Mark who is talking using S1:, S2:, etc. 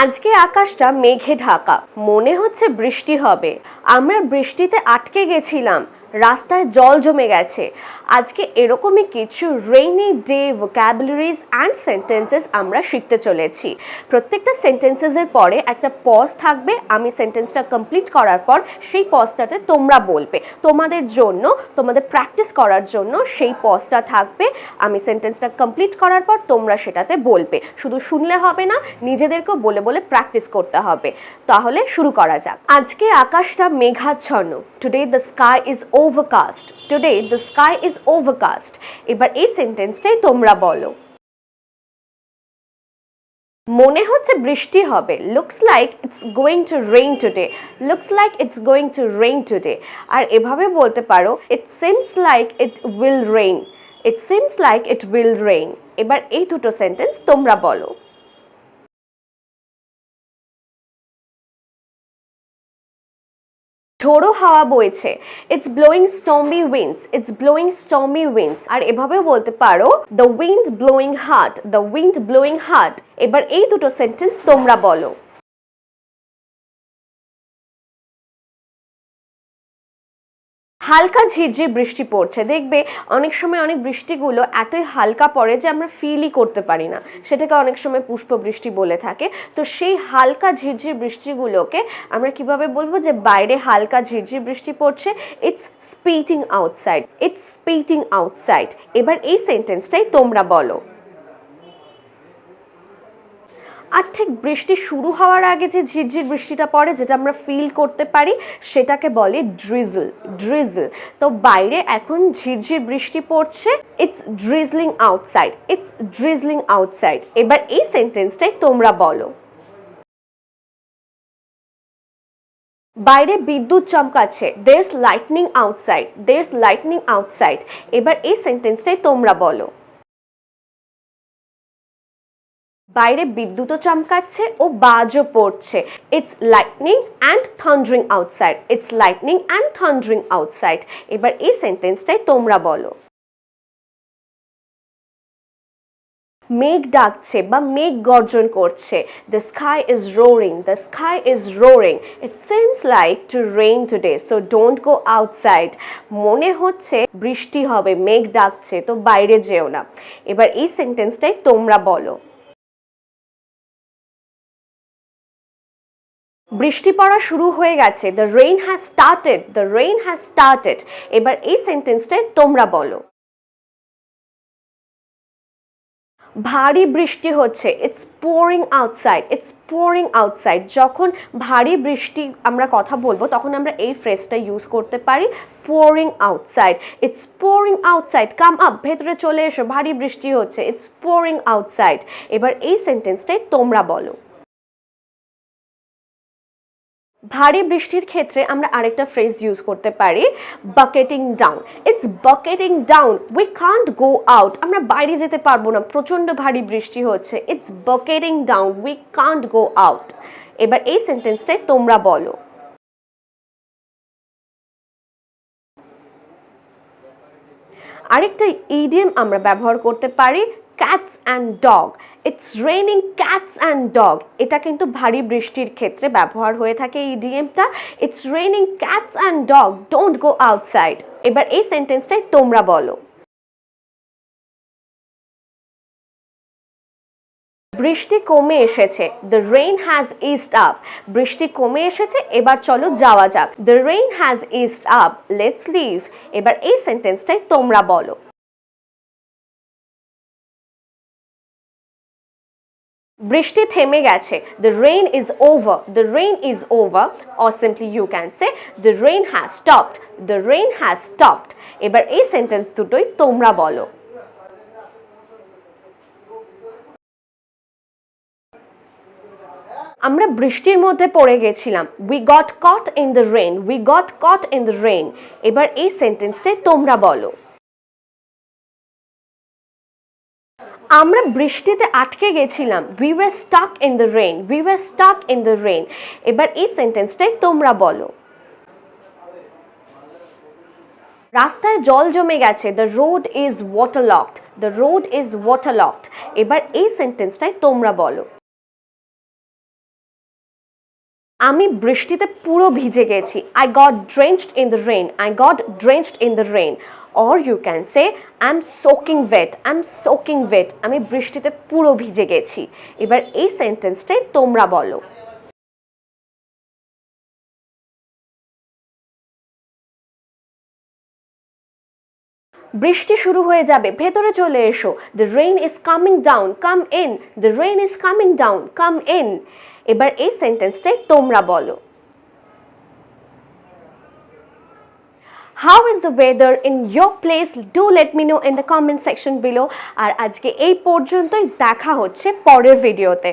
S1: আজকে আকাশটা মেঘে ঢাকা মনে হচ্ছে বৃষ্টি হবে। আমরা বৃষ্টিতে আটকে গেছিলাম। রাস্তায় জল জমে গেছে। আজকে এরকমই কিছু rainy day vocabularies and sentences আমরা শিখতে চলেছি। প্রত্যেকটা সেন্টেন্সেসের পরে একটা পজ থাকবে। আমি সেন্টেন্সটা কমপ্লিট করার পর সেই পজটাতে তোমরা বলবে। তোমাদের জন্য, তোমাদের প্র্যাকটিস করার জন্য সেই পজটা থাকবে। আমি সেন্টেন্সটা কমপ্লিট করার পর তোমরা সেটাতে বলবে। শুধু শুনলে হবে না, নিজেদেরকেও বলে বলে প্র্যাকটিস করতে হবে। তাহলে শুরু করা যাক। আজকে আকাশটা মেঘাচ্ছন্ন। Today the sky is overcast today the sky is overcast এবার এই সেন্টেন্সটাই তোমরা বলো। মনে হচ্ছে বৃষ্টি হবে। Looks like it's going to rain today looks like it's going to rain today আর এভাবে বলতে পারো it seems like it will rain it seems like it will rain এবার এই দুটো সেন্টেন্স তোমরা বলো। ঝোড়ো হাওয়া বইছে। It's blowing stormy winds it's blowing stormy winds আর এভাবে বলতে পারো the wind blowing hard the wind blowing hard এবার এই দুটো সেন্টেন্স তোমরা বলো। হালকা ঝিরঝির বৃষ্টি পড়ছে। দেখবে অনেক সময় অনেক বৃষ্টিগুলো এতই হালকা পড়ে যে আমরা ফিলই করতে পারি না। সেটাকে অনেক সময় পুষ্প বৃষ্টি বলে থাকে। তো সেই হালকা ঝিরঝির বৃষ্টিগুলোকে আমরা কীভাবে বলব যে বাইরে হালকা ঝিরঝির বৃষ্টি পড়ছে? It's spitting outside it's spitting outside এবার এই সেন্টেন্সটাই তোমরা বলো। আর ঠিক বৃষ্টি শুরু হওয়ার আগে যে ঝিরঝির বৃষ্টিটা পড়ে, যেটা আমরা ফিল করতে পারি, সেটাকে বলে ড্রিজল ড্রিজল তো বাইরে এখন ঝিরঝির বৃষ্টি পড়ছে it's drizzling outside it's drizzling outside এবার এই সেন্টেন্সটাই তোমরা বলো। বাইরে বিদ্যুৎ চমকাচ্ছে there's lightning outside there's lightning outside এবার এই সেন্টেন্সটাই তোমরা বলো। বাইরে বিদ্যুৎও চমকাচ্ছে ও বাজও পড়ছে। It's lightning and thundering outside it's lightning and thundering outside এবার এই সেন্টেন্সটাই তোমরা বলো। মেঘ ডাকছে বা মেঘ গর্জন করছে। The sky is roaring the sky is roaring it seems like to rain today so don't go outside মনে হচ্ছে বৃষ্টি হবে, মেঘ ডাকছে, তো বাইরে যেও না। এবার এই সেন্টেন্সটাই তোমরা বলো। বৃষ্টি পড়া শুরু হয়ে গেছে। The rain has started the rain has started এবার এই সেন্টেন্সটাই তোমরা বলো। ভারী বৃষ্টি হচ্ছে it's pouring outside it's pouring outside যখন ভারী বৃষ্টি আমরা কথা বলব, তখন আমরা এই ফ্রেজটা ইউজ করতে পারি pouring outside it's pouring outside come up ভেতরে চলে এসো, ভারী বৃষ্টি হচ্ছে ইটস পোরিং আউটসাইড এবার এই সেন্টেন্সটাই তোমরা বলো। ভারী বৃষ্টির ক্ষেত্রে আমরা আরেকটা ফ্রেজ ইউজ করতে পারি bucketing down it's bucketing down we can't go out আমরা বাইরে যেতে পারব না। প্রচণ্ড ভারী বৃষ্টি হচ্ছে। It's bucketing down we can't go out এবার এই সেন্টেন্সটাই তোমরা বলো। আরেকটা ইডিএম আমরা ব্যবহার করতে পারি cats and dog it's raining cats and dog এটা কিন্তু ভারী বৃষ্টির ক্ষেত্রে ব্যবহার হয়ে থাকে এই ইডিএমটা it's raining cats and dog don't go outside এবার এই সেন্টেন্সটাই তোমরা বলো। বৃষ্টি কমে এসেছে। The rain has eased up বৃষ্টি কমে এসেছে, এবার চলো যাওয়া যাক। The rain has eased up let's leave এবার এই সেন্টেন্সটাই তোমরা বলো। বৃষ্টি থেমে গেছে। The rain is over the rain is over or simply you can say the rain has stopped the rain has stopped এবার এই সেন্টেন্স দুটোই তোমরা বলো। আমরা বৃষ্টির মধ্যে পড়ে গেছিলাম। We got caught in the rain we got caught in the rain এবার এই সেন্টেন্সটাই তোমরা বলো। আমরা বৃষ্টিতে আটকে গেছিলাম। We were stuck in the rain we were stuck in the rain এবার এই সেন্টেন্সটাই তোমরা বলো। রাস্তায় জল জমে গেছে। The road is waterlogged the road is waterlogged এবার এই সেন্টেন্সটাই তোমরা বলো। আমি বৃষ্টিতে পুরো ভিজে গেছি। I got drenched in the rain I got drenched in the rain or you can say I am soaking wet I am soaking wet আমি বৃষ্টিতে পুরো ভিজে গেছি। এবার এই সেন্টেন্সটাই তোমরা বলো। বৃষ্টি শুরু হয়ে যাবে। ভেতরে চলে এসো। The rain is coming down come in the rain is coming down come in এবার এই সেন্টেন্সটাই তোমরা বলো। How is the weather in your place do let me know in the comment section below আর আজকে এই পর্যন্তই। দেখা হচ্ছে পরের ভিডিওতে